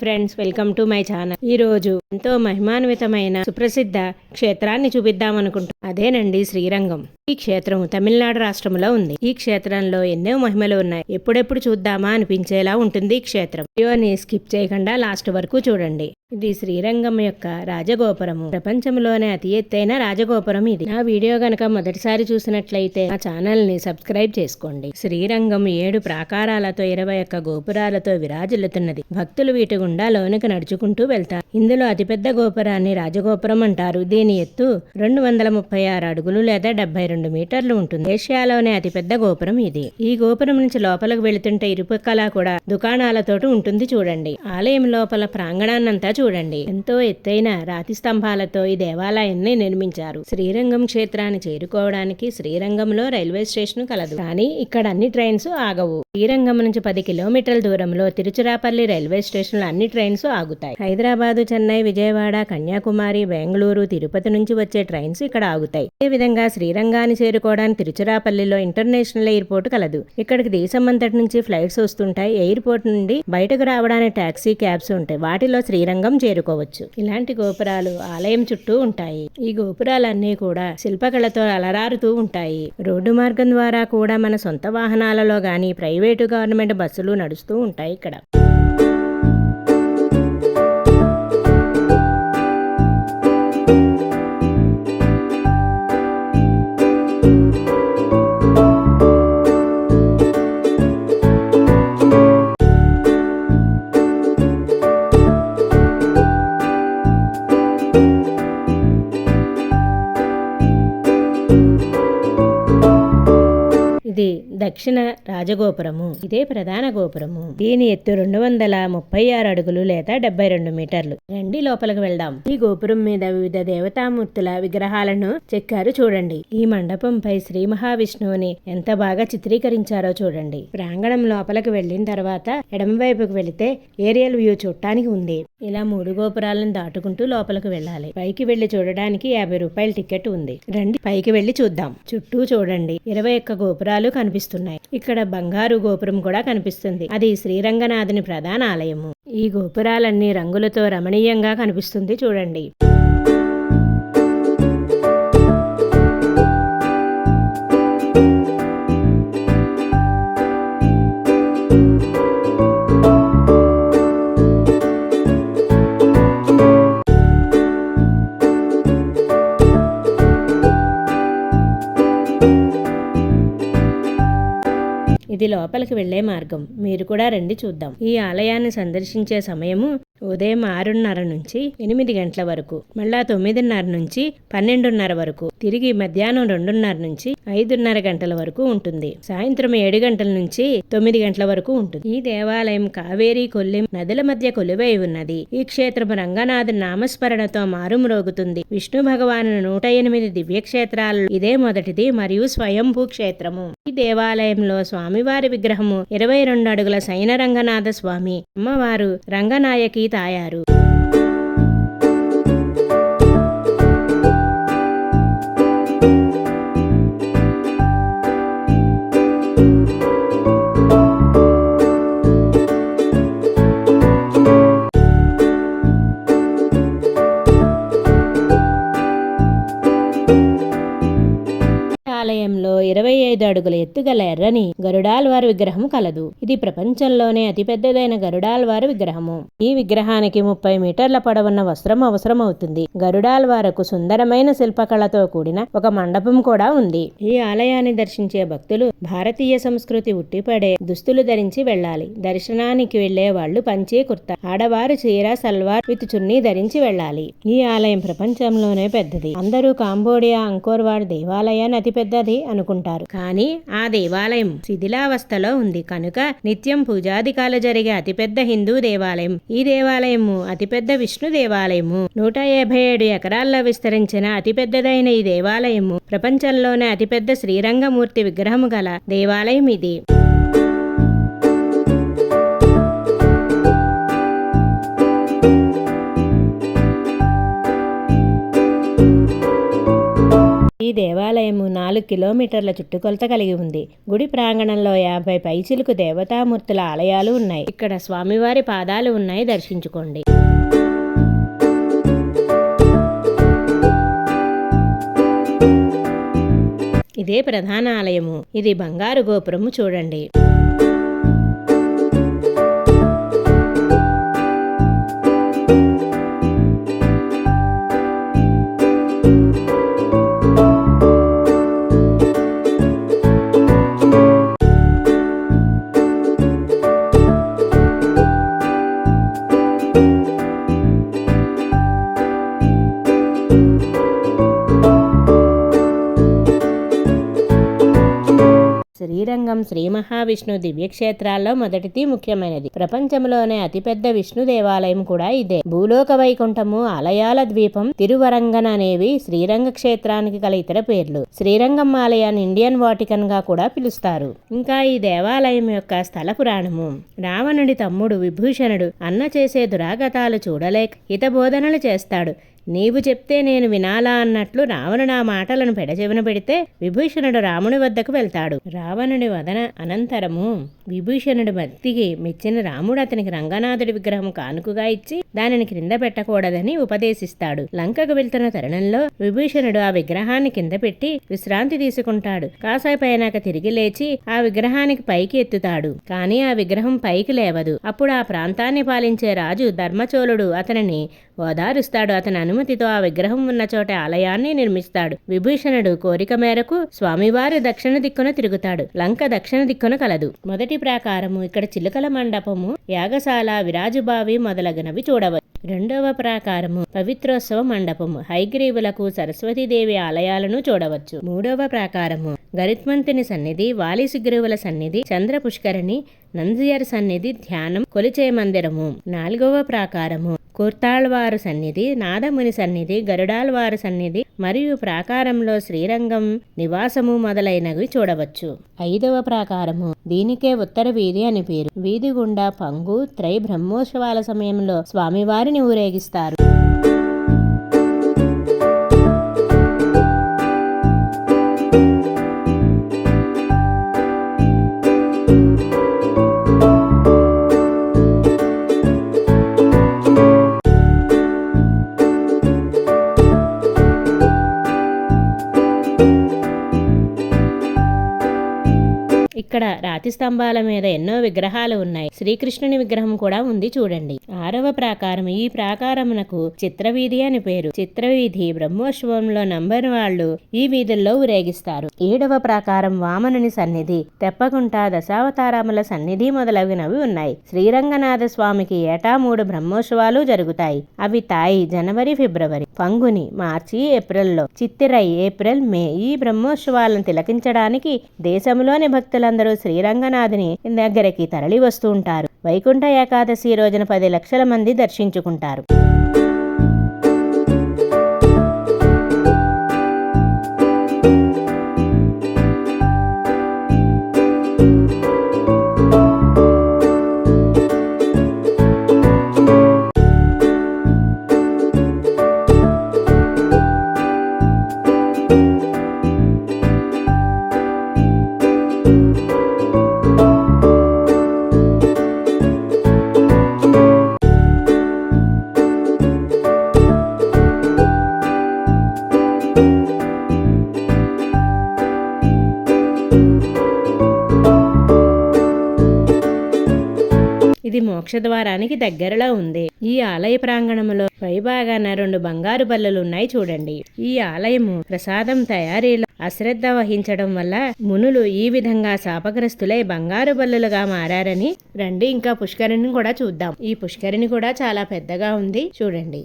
Friends welcome to my channel ఈ రోజు ఎంతో మహిమాన్వితమైన సుప్రసిద్ధ క్షేత్రాన్ని చూపిద్దాం అదేనండి శ్రీరంగం. ఈ క్షేత్రం తమిళనాడు రాష్ట్రంలో ఉంది. ఈ క్షేత్రంలో ఎన్నో మహిమలు ఉన్నాయి. ఎప్పుడెప్పుడు చూద్దామా అనిపించేలా ఉంటుంది ఈ క్షేత్రం. వీడియోని స్కిప్ చేయకుండా లాస్ట్ వరకు చూడండి. ఇది శ్రీరంగం యొక్క రాజగోపురము. ప్రపంచంలోనే అతి ఎత్తైన రాజగోపురం ఇది. నా వీడియో గనక మొదటిసారి చూసినట్లయితే నా ఛానల్ని సబ్స్క్రైబ్ చేసుకోండి. శ్రీరంగం ఏడు ప్రాకారాలతో ఇరవై ఒక్క గోపురాలతో విరాజిల్లుతున్నది. భక్తులు వీటి గుండా లోనికి నడుచుకుంటూ వెళ్తారు. ఇందులో అతిపెద్ద గోపురాన్ని రాజగోపురం అంటారు. దీని ఎత్తు రెండు వందల ముప్పై ఆరు అడుగులు లేదా డెబ్బై రెండు మీటర్లు ఉంటుంది. ఏషియాలోనే అతిపెద్ద గోపురం ఇది. ఈ గోపురం నుంచి లోపలికి వెళుతుంటే ఇరుపక్కలా కూడా దుకాణాలతోటి ఉంటుంది చూడండి. ఆలయం లోపల ప్రాంగణాన్నంతా చూడండి. ఎంతో ఎత్తైన రాతి స్తంభాలతో ఈ దేవాలయాన్ని నిర్మించారు. శ్రీరంగం క్షేత్రాన్ని చేరుకోవడానికి శ్రీరంగంలో రైల్వే స్టేషన్ కలదు. కానీ ఇక్కడ అన్ని ట్రైన్స్ ఆగవు. శ్రీరంగం నుంచి పది కిలోమీటర్ల దూరంలో తిరుచిరాపల్లి రైల్వే స్టేషన్లో అన్ని ట్రైన్స్ ఆగుతాయి. హైదరాబాదు చెన్నై విజయవాడ కన్యాకుమారి బెంగళూరు తిరుపతి నుంచి వచ్చే ట్రైన్స్ ఇక్కడ ఆగుతాయి. అదేవిధంగా శ్రీరంగాన్ని చేరుకోవడానికి తిరుచిరాపల్లిలో ఇంటర్నేషనల్ ఎయిర్పోర్ట్ కలదు. ఇక్కడికి దేశమంతటి నుంచి ఫ్లైట్స్ వస్తుంటాయి. ఎయిర్పోర్ట్ నుండి బయటకు రావడానికి టాక్సీ క్యాబ్స్ ఉంటాయి. వాటిలో శ్రీరంగం చేరుకోవచ్చు. ఇలాంటి గోపురాలు ఆలయం చుట్టూ ఉంటాయి. ఈ గోపురాలన్నీ కూడా శిల్పకళతో అలరారుతూ ఉంటాయి. రోడ్డు మార్గం ద్వారా కూడా మన సొంత వాహనాలలో గాని ప్రైవేట్ గవర్నమెంట్ బస్సులు నడుస్తూ ఉంటాయి ఇక్కడ. దక్షిణ రాజగోపురము. ఇదే ప్రధాన గోపురము. దీని ఎత్తు రెండు వందల ముప్పై ఆరు అడుగులు లేదా డెబ్బై రెండు మీటర్లు. రండి లోపలికి వెళ్దాం. ఈ గోపురం మీద వివిధ దేవతామూర్తుల విగ్రహాలను చెక్కారు చూడండి. ఈ మండపంపై శ్రీ మహావిష్ణువుని ఎంత బాగా చిత్రీకరించారో చూడండి. ప్రాంగణం లోపలికి వెళ్ళిన తర్వాత ఎడమవైపుకు వెళితే ఏరియల్ వ్యూ చూడటానికి ఉంది. ఇలా మూడు గోపురాలను దాటుకుంటూ లోపలికి వెళ్ళాలి. పైకి వెళ్ళి చూడడానికి యాభై రూపాయల టికెట్ ఉంది. రండి పైకి వెళ్ళి చూద్దాం. చుట్టూ చూడండి. ఇరవై ఒక్క గోపురాలు కనిపిస్తున్నాయి. ఇక్కడ బంగారు గోపురం కూడా కనిపిస్తుంది. అది శ్రీరంగనాథుని ప్రధాన ఆలయము ఈ గోపురాలన్నీ రంగులతో రమణీయంగా కనిపిస్తుంది చూడండి. లోపలికి వెళ్ళే మార్గం. మీరు కూడా రండి చూద్దాం. ఈ ఆలయాన్ని సందర్శించే సమయము ఉదయం ఆరున్నర నుంచి ఎనిమిది గంటల వరకు మళ్ళా తొమ్మిదిన్నర నుంచి పన్నెండున్నర వరకు తిరిగి మధ్యాహ్నం రెండున్నర నుంచి ఐదున్నర గంటల వరకు ఉంటుంది. సాయంత్రం ఏడు గంటల నుంచి తొమ్మిది గంటల వరకు ఉంటుంది. ఈ దేవాలయం కావేరీ కొల్లిం నదుల మధ్య కొలువై ఉన్నది. ఈ క్షేత్రం రంగనాథ్ నామస్మరణతో మారుమ్రోగుతుంది. విష్ణు భగవాను నూట ఎనిమిది దివ్యక్షేత్రాలలో ఇదే మొదటిది మరియు స్వయంభూ క్షేత్రము. ఈ దేవాలయంలో స్వామివారి విగ్రహము ఇరవై రెండు అడుగుల సైన రంగనాథ స్వామి. అమ్మవారు రంగనాయకి తాయారు. ఆలయంలో ఇరవై ఐదు అడుగుల ఎత్తుగల ఎర్రని గరుడాల్వారి విగ్రహం కలదు. ఇది ప్రపంచంలోనే అతిపెద్దదైన గరుడాల్వారి విగ్రహము. ఈ విగ్రహానికి ముప్పై మీటర్ల పొడవున్న వస్త్రం అవసరం అవుతుంది గరుడాల్వారకు సుందరమైన శిల్పకళతో కూడిన ఒక మండపం కూడా ఉంది. ఈ ఆలయాన్ని దర్శించే భక్తులు భారతీయ సంస్కృతి ఉట్టిపడే దుస్తులు ధరించి వెళ్ళాలి. దర్శనానికి వెళ్ళే వాళ్ళు పంచే కుర్తా ఆడవారు చీర సల్వార్ విత్ చున్నీ ధరించి వెళ్ళాలి. ఈ ఆలయం ప్రపంచంలోనే పెద్దది. అందరూ కాంబోడియా అంకోర్వాడ్ దేవాలయాన్ని అతి పెద్దది అనుకుంటారు. కానీ ఆ దేవాలయం. శిథిలావస్థలో ఉంది. కనుక నిత్యం పూజాధికాలు జరిగే అతిపెద్ద హిందూ దేవాలయం. ఈ దేవాలయము అతిపెద్ద విష్ణు దేవాలయము. నూట యాభై ఏడు ఎకరాల్లో విస్తరించిన అతిపెద్దదైన ఈ దేవాలయము ప్రపంచంలోనే అతిపెద్ద శ్రీరంగమూర్తి విగ్రహము గల దేవాలయం ఇది. ఈ దేవాలయము నాలుగు కిలోమీటర్ల చుట్టుకొలత కలిగి ఉంది. గుడి ప్రాంగణంలో యాభై పైచిలకు దేవతామూర్తుల ఆలయాలు ఉన్నాయి. ఇక్కడ స్వామివారి పాదాలు ఉన్నాయి. దర్శించుకోండి. ఇదే ప్రధాన ఆలయము. ఇది బంగారు గోపురము చూడండి. మహావిష్ణు దివ్యక్షేత్రాల్లో మొదటిది ముఖ్యమైనది. ప్రపంచంలోనే అతిపెద్ద విష్ణు దేవాలయం కూడా ఇదే. భూలోక వైకుంఠము ఆలయాల ద్వీపం తిరువరంగన్ అనేవి శ్రీరంగ క్షేత్రానికి గల ఇతర పేర్లు. శ్రీరంగం ఆలయాన్ని ఇండియన్ వాటికన్గా కూడా పిలుస్తారు. ఇంకా ఈ దేవాలయం యొక్క స్థల పురాణము. రావణుడి తమ్ముడు విభూషణుడు అన్న చేసే దురాగతాలు చూడలేక హితబోధనలు చేస్తాడు. నీవు చెప్తే నేను వినాలా అన్నట్లు రావణుడు ఆ మాటలను పెడచెవిన పెడితే విభూషణుడు రాముని వద్దకు వెళ్తాడు. రావణుడి వదన అనంతరము విభూషణుడి భక్తికి మెచ్చిన రాముడు అతనికి రంగనాథుడి విగ్రహం కానుకగా ఇచ్చి దానిని క్రింద పెట్టకూడదని ఉపదేశిస్తాడు. లంకకు వెళ్తున్న తరుణంలో విభూషణుడు ఆ విగ్రహాన్ని కింద పెట్టి విశ్రాంతి తీసుకుంటాడు. కాసేపు తిరిగి లేచి ఆ విగ్రహానికి పైకి ఎత్తుతాడు. కానీ ఆ విగ్రహం పైకి లేవదు. అప్పుడు ఆ ప్రాంతాన్ని పాలించే రాజు ధర్మచోళుడు అతనిని ఓదారుస్తాడు. అతని అనుమతితో ఆ విగ్రహం ఉన్న చోట ఆలయాన్ని నిర్మిస్తాడు. విభూషణుడు కోరిక మేరకు స్వామివారి దక్షిణ దిక్కున తిరుగుతాడు. లంక దక్షిణ దిక్కున కలదు. మొదటి ప్రాకారము ఇక్కడ చిలుకల మండపము యాగశాల విరాజుబావి మొదలగునవి చూడవచ్చు రెండవ ప్రాకారము పవిత్రోత్సవ మండపము హైగ్రీవులకు సరస్వతీదేవి ఆలయాలను చూడవచ్చు. మూడవ ప్రాకారము గరిత్మంతుని సన్నిధి వాలిసుగ్రీవుల సన్నిధి చంద్ర పుష్కరిణి నందియర్ సన్నిధి ధ్యానం కొలిచే మందిరము. నాలుగవ ప్రాకారము కూర్తాళ్వారు సన్నిధి నాదముని సన్నిధి గరుడాళ్వారు సన్నిధి మరియు ప్రాకారంలో శ్రీరంగం నివాసము మొదలైనవి చూడవచ్చు. ఐదవ ప్రాకారము. దీనికే ఉత్తర వీధి అని పేరు. వీధి గుండా పంగు త్రై బ్రహ్మోత్సవాల సమయంలో స్వామివారిని ఊరేగిస్తారు. ఇక్కడ రాతి స్తంభాల మీద ఎన్నో విగ్రహాలు ఉన్నాయి. శ్రీకృష్ణుని విగ్రహం కూడా ఉంది చూడండి. ఆరవ ప్రాకారం ఈ ప్రాకారమునకు చిత్రవీధి అని పేరు. చిత్రవీధి బ్రహ్మోత్సవంలో నంబర్ వాళ్ళు ఈ వీధుల్లో ఊరేగిస్తారు. ఏడవ ప్రాకారం వామనుని సన్నిధి తెప్పకుంట దశావతారాముల సన్నిధి మొదలగునవి ఉన్నాయి. శ్రీరంగనాథ స్వామికి ఏటా మూడు బ్రహ్మోత్సవాలు జరుగుతాయి. అవి తాయి జనవరి ఫిబ్రవరి పంగుని మార్చి ఏప్రిల్లో చిత్తిరై ఏప్రిల్ మే ఈ బ్రహ్మోత్సవాలను తిలకించడానికి దేశంలోని భక్తులందరూ శ్రీరంగనాథుని దగ్గరికి తరలి వస్తూ ఉంటారు. వైకుంఠ ఏకాదశి రోజున పది లక్షల మంది దర్శించుకుంటారు. ఇది మోక్షద్వారానికి దగ్గరలో ఉంది. ఈ ఆలయ ప్రాంగణంలో పైభాగాన రెండు బంగారు బల్లలు ఉన్నాయి చూడండి. ఈ ఆలయము ప్రసాదం తయారీలో అశ్రద్ధ వహించడం వల్ల మునులు ఈ విధంగా శాపగ్రస్తులై బంగారు బల్లులుగా మారారని రండి ఇంకా పుష్కరిణిని కూడా చూద్దాం. ఈ పుష్కరిణి కూడా చాలా పెద్దగా ఉంది. చూడండి.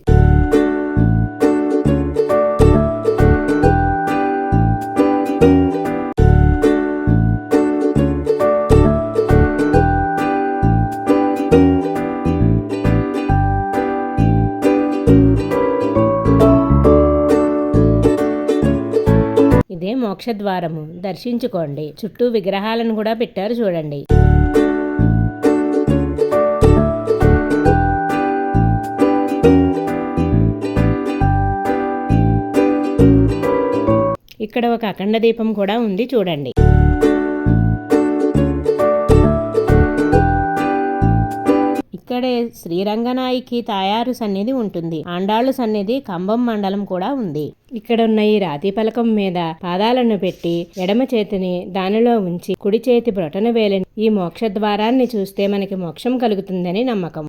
మోక్షద్వారము. దర్శించుకోండి. చుట్టూ విగ్రహాలను కూడా పెట్టారు చూడండి. ఇక్కడ ఒక అఖండ దీపం కూడా ఉంది చూడండి. ఇక్కడే శ్రీరంగనాయికి తాయారు సన్నిధి ఉంటుంది. ఆండాళ్ళు సన్నిధి కంబం మండలం కూడా ఉంది. ఇక్కడ ఉన్న ఈ రాతి పలకం మీద పాదాలను పెట్టి ఎడమ చేతిని దానిలో ఉంచి కుడి చేతి బ్రొటన వేలిని ఈ మోక్ష ద్వారాన్ని చూస్తే మనకి మోక్షం కలుగుతుందని నమ్మకం.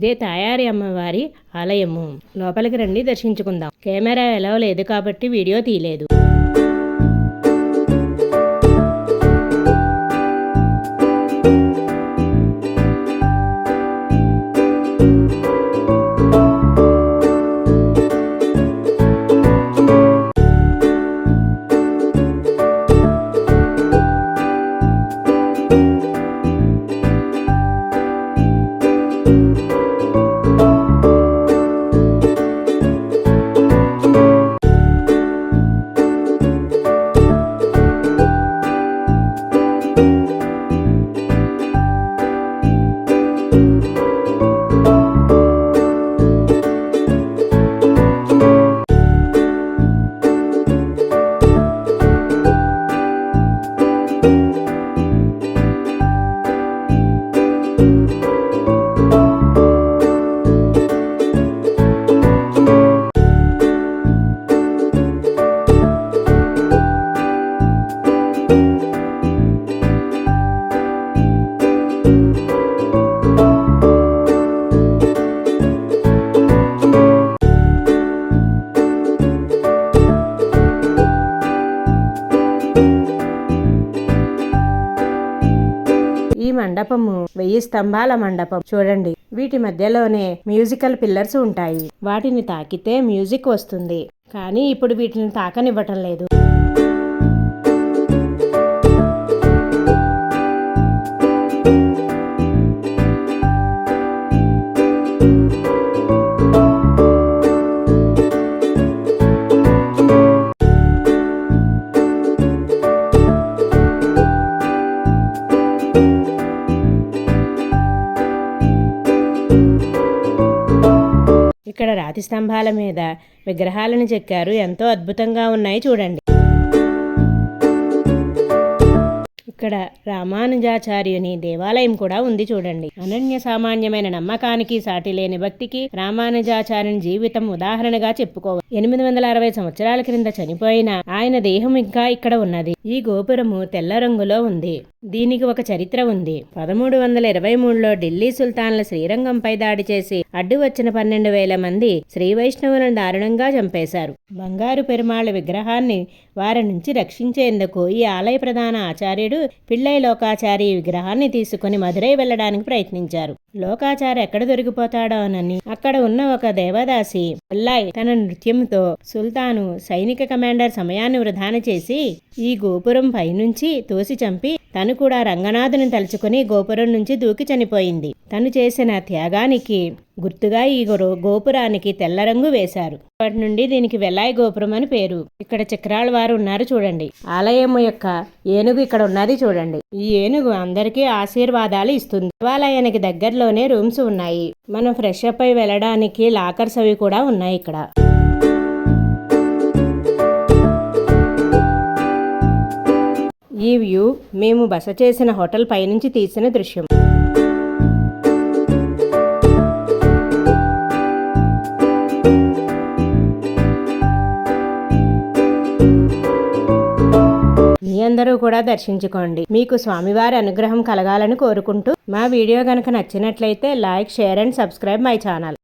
ఇదే తాయారి అమ్మవారి ఆలయము. లోపలికి రండి దర్శించుకుందాం. కెమెరా ఎలా లేదు కాబట్టి వీడియో తీయలేదు. స్తంభాల మండపం. చూడండి వీటి మధ్యలోనే మ్యూజికల్ పిల్లర్స్ ఉంటాయి. వాటిని తాకితే మ్యూజిక్ వస్తుంది. కానీ ఇప్పుడు వీటిని తాకనివ్వటం లేదు. ఇక్కడ రాతి స్తంభాల మీద విగ్రహాలను చెక్కారు. ఎంతో అద్భుతంగా ఉన్నాయి చూడండి. ఇక్కడ రామానుజాచార్యుని దేవాలయం కూడా ఉంది చూడండి. అనన్య సామాన్యమైన నమ్మకానికి సాటి లేని భక్తికి రామానుజాచార్యుని జీవితం ఉదాహరణగా చెప్పుకోవాలి ఎనిమిది వందల అరవై సంవత్సరాల క్రింద చనిపోయిన ఆయన దేహం ఇంకా ఇక్కడ ఉన్నది. ఈ గోపురము తెల్ల రంగులో ఉంది. దీనికి ఒక చరిత్ర ఉంది. పదమూడు వందల ఇరవై మూడులో ఢిల్లీ సుల్తాన్ల శ్రీరంగంపై దాడి చేసి అడ్డు వచ్చిన పన్నెండు వేల మంది శ్రీ వైష్ణవులను దారుణంగా చంపేశారు. బంగారు పెరుమాళ విగ్రహాన్ని వారి నుంచి రక్షించేందుకు ఈ ఆలయ ప్రధాన ఆచార్యుడు పిళ్ళై లోకాచారి ఈ విగ్రహాన్ని తీసుకుని మధురై వెళ్ళడానికి ప్రయత్నించారు. లోకాచారి ఎక్కడ దొరికిపోతాడోనని అక్కడ ఉన్న ఒక దేవదాసి పిల్లాయ్ తన నృత్యంతో సుల్తాను సైనిక కమాండర్ సమయాన్ని వృధాన చేసి ఈ గోపురం పైనుంచి తోసి చంపి తను కూడా రంగనాథుని తలుచుకుని గోపురం నుంచి దూకి చనిపోయింది. తను చేసిన త్యాగానికి గుర్తుగా ఈ గోపురానికి తెల్ల రంగు వేశారు. అప్పటి నుండి దీనికి వెల్లాయి గోపురం అని పేరు. ఇక్కడ చక్రాల వారు ఉన్నారు చూడండి. ఆలయం యొక్క ఏనుగు ఇక్కడ ఉన్నది చూడండి. ఈ ఏనుగు అందరికీ ఆశీర్వాదాలు ఇస్తుంది. దేవాలయానికి దగ్గరలోనే రూమ్స్ ఉన్నాయి. మనం ఫ్రెష్ అప్ అయి వెళ్ళడానికి లాకర్స్ అవి కూడా ఉన్నాయి ఇక్కడ. ఈ వ్యూ మేము బస చేసిన హోటల్ పైనుంచి తీసిన దృశ్యం. మీ అందరూ కూడా దర్శించుకోండి. మీకు స్వామివారి అనుగ్రహం కలగాలని కోరుకుంటూ మా వీడియో కనుక నచ్చినట్లయితే like share and subscribe my channel.